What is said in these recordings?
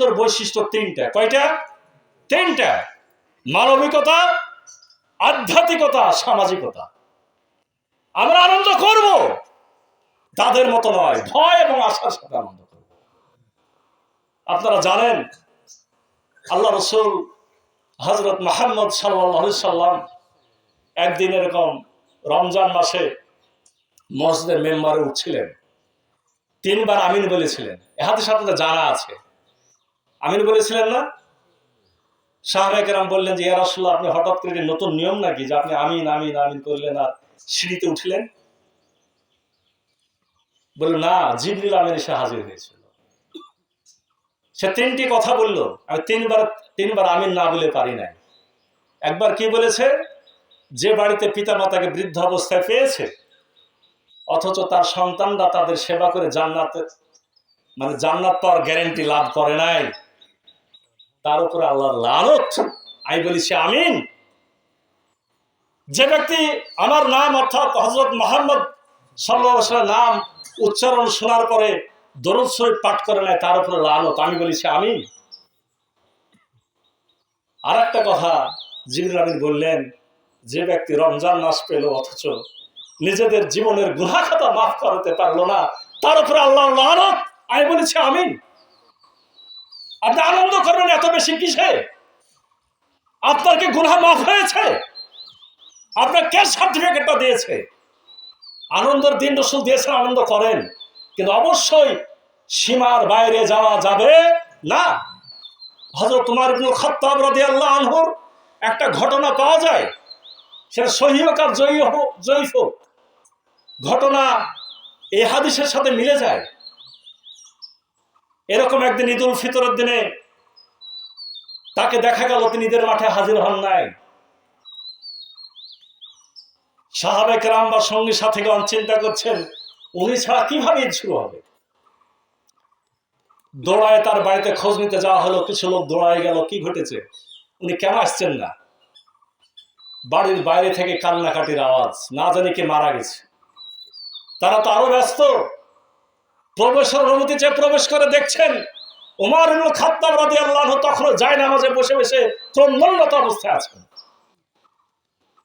আনন্দের বৈশিষ্ট্য তিনটা। কয়টা? তিনটা। মানবিকতা, আধ্যাত্মিকতা, সামাজিকতা। আমরা আনন্দ করব। তাদের মতো নয়। ভয় এবং আশার সাথে আনন্দ করব। আপনারা জানেন, আল্লাহ রসুল হজরত মাহমদ সাল্লাহ সাল্লাম একদিন এরকম রমজান মাসে মসজিদের মেম্বারে উঠছিলেন। তিনবার আমিন বলেছিলেন। এহাতে সাথে জানা আছে। আমিন বলেছিলেন না? সাহাবেকেরাম বললেন যে ইয়ার আপনি হঠাৎ করে নতুন নিয়ম নাকি যে আপনি আমিন আমিন আমিন করলেন আর সিঁড়িতে উঠলেন? বলল, না, জিবরিল আমিন এসে হাজির হয়েছিল। সে তিনটি কথা বলল। আমি তিনবার তিনবার আমিন না বলে পারি নাই। একবার কি বলেছে? যে বাড়িতে পিতা মাতাকে বৃদ্ধ অবস্থায় পেয়েছে, অথচ তার সন্তানরা তাদের সেবা করে জান্নাতে মানে জান্নাত পাওয়ার গ্যারেন্টি লাভ করে নাই। তার উপরে আল্লাহর লালত আমি বলেছি আমিন। যে ব্যক্তি আমার নাম অর্থাৎ হজরত মোহাম্মদ সাল্লাহ নাম উচ্চারণ শোনার পরে দরুদ পাঠ করে নেয়, তার উপরে লালত আমি বলেছি আমিন। আর একটা কথা, জিবরুল আমিন বললেন, যে ব্যক্তি রমজান মাস পেল অথচ নিজেদের জীবনের গুহা খাতা মাফ করাতে পারল না, তার উপরে আল্লাহ লানত। আমি বলেছি আমিন। আপনি আনন্দ করবেন এত বেশি কিসে? আপনার কি গুনাহ মাফ হয়েছে? আপনার কে সার্টিফিকেটটা দিয়েছে? আনন্দের দিন রসুল দিয়েছেন, আনন্দ করেন। কিন্তু অবশ্যই সীমার বাইরে যাওয়া যাবে না। হজরত তোমার ইবনুল রাদিয়াল্লাহু আনহুর একটা ঘটনা পাওয়া যায়। সেটা সহি হোক আর জয়ী হোক জয়ী হোক। ঘটনা এই হাদিসের সাথে মিলে যায়। এরকম একদিন ঈদ উল ফিতরের দিনে তাকে দেখা গেল, তিনি ঈদের মাঠে হাজির হন নাই। সাহাবেক রাম বা সঙ্গী সাথীগণ চিন্তা করছেন, উনি ছাড়া কীভাবে ঈদ শুরু হবে? দৌড়ায় তার বাড়িতে খোঁজ নিতে যাওয়া হলো, কিছু লোক দৌড়ায় গেল, কি ঘটেছে? উনি কেন আসছেন না? বাড়ির বাইরে থেকে কান্নাকাটির আওয়াজ, না জানি কে মারা গেছে। তারা তো আরও ব্যস্ত। প্রবেশের অনুমতি প্রবেশ করে দেখছেন উমার খাত্তাব রাদিয়াল্লাহু তখনও যায় নামাজে বসে বসে ক্রন্দনরত অবস্থায় আছেন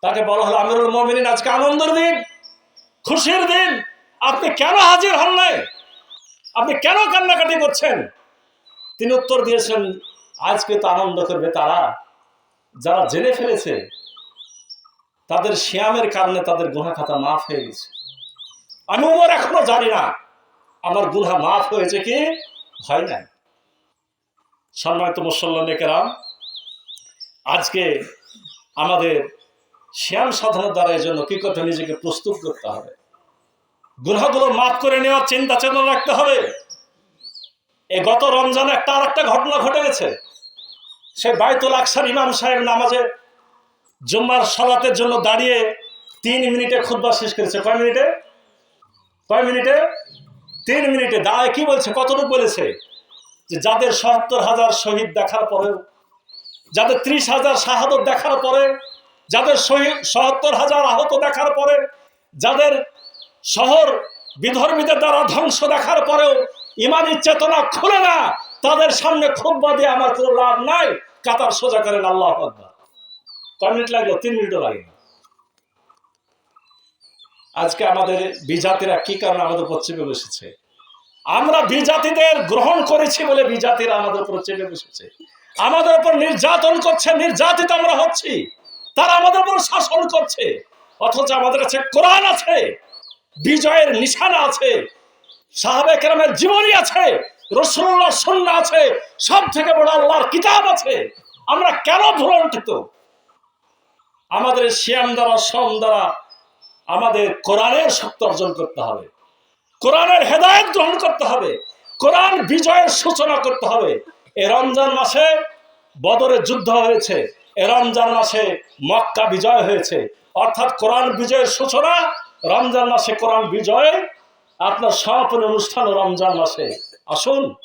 তাকে বলা হলো, আমিরুল মুমিনিন, আজকে আনন্দের দিন, খুশির দিন। আপনি কেন হাজির হন নাই? আপনি কেন কান্নাকাটি করছেন? তিনি উত্তর দিয়েছেন, আজকে তো আনন্দ করবে তারা। যারা জেনে ফেলেছে, তাদের শ্যামের কারণে তাদের গুহা খাতা মাফ হয়ে গেছে। আমি ওমর এখনও জানি না। আমার গুনহা মাফ হয়েছে কি? হয় নাই। সম্মানিত মুসল্লাম আজকে আমাদের শ্যাম সাধনের দ্বারা এই জন্য কি করতে নিজেকে প্রস্তুত করতে হবে। গুনহাগুলো মাফ করে নেওয়ার চিন্তা চেতনা রাখতে হবে। এই গত রমজানে একটা আর একটা ঘটনা ঘটে গেছে। সে বাইতুল আকসার ইমাম সাহেব নামাজে জুম্মার সালাতের জন্য দাঁড়িয়ে তিন মিনিটে খুদ্া শেষ করেছে। কয় মিনিটে? কয় মিনিটে? তিন মিনিটে দাঁড়ায় কি বলছে? কতটুকু বলেছে? যে যাদের সত্তর হাজার শহীদ দেখার পরে, যাদের ত্রিশ হাজার শাহাদত দেখার পরে, যাদের শহীদ সত্তর হাজার আহত দেখার পরে, যাদের শহর বিধর্মীদের দ্বারা ধ্বংস দেখার পরেও ইমানি চেতনা খুলে না, তাদের সামনে খুব দিয়ে আমার কোনো লাভ নাই। কাতার সোজা করেন, আল্লাহ কয় মিনিট লাগল? তিন মিনিটও লাগেনি। আজকে আমাদের বিজাতিরা কি কারণে আমাদের উপর চেপে বসেছে? আমরা বিজাতিদের গ্রহণ করেছি বলে বিজাতিরা আমাদের উপর চেপে বসেছে। আমাদের উপর নির্যাতন করছে, নির্যাতিত আমরা হচ্ছি। তারা আমাদের উপর শাসন করছে। অথচ আমাদের কাছে কোরআন আছে, বিজয়ের নিশানা আছে, সাহাবে কেরামের জীবনী আছে রসুল্লাহ সন্না আছে সব থেকে বড় আল্লাহর কিতাব আছে। আমরা কেন ভুলন্টিত আমাদের শ্যাম দ্বারা সম দ্বারা আমাদের কোরআনের শক্তি অর্জন করতে হবে। কোরআনের হেদায়ত গ্রহণ করতে হবে। কোরআন বিজয়ের সূচনা করতে হবে। এ রমজান মাসে বদরের যুদ্ধ হয়েছে। এ রমজান মাসে মক্কা বিজয় হয়েছে। অর্থাৎ কোরআন বিজয়ের সূচনা, রমজান মাসে কোরআন বিজয়, আপনার সমাপনী অনুষ্ঠান রমজান মাসে। আসুন।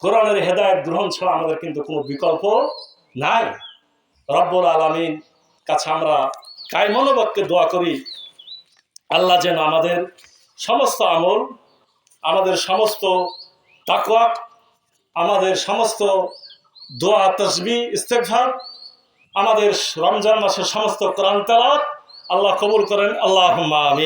কোরআনের হেদায়ত গ্রহণ ছাড়া আমাদের কিন্তু কোনো বিকল্প নাই। রব্বুল আলমিন কাছে আমরা কায়মনোবাক্যে দোয়া করি, আল্লাহ যেন আমাদের সমস্ত আমল, আমাদের সমস্ত তাকুয়াক আমাদের সমস্ত দোয়া, তসবি ইস্তেকভার আমাদের রমজান মাসের সমস্ত কোরআন আল্লাহ কবুল করেন। আল্লাহ আমি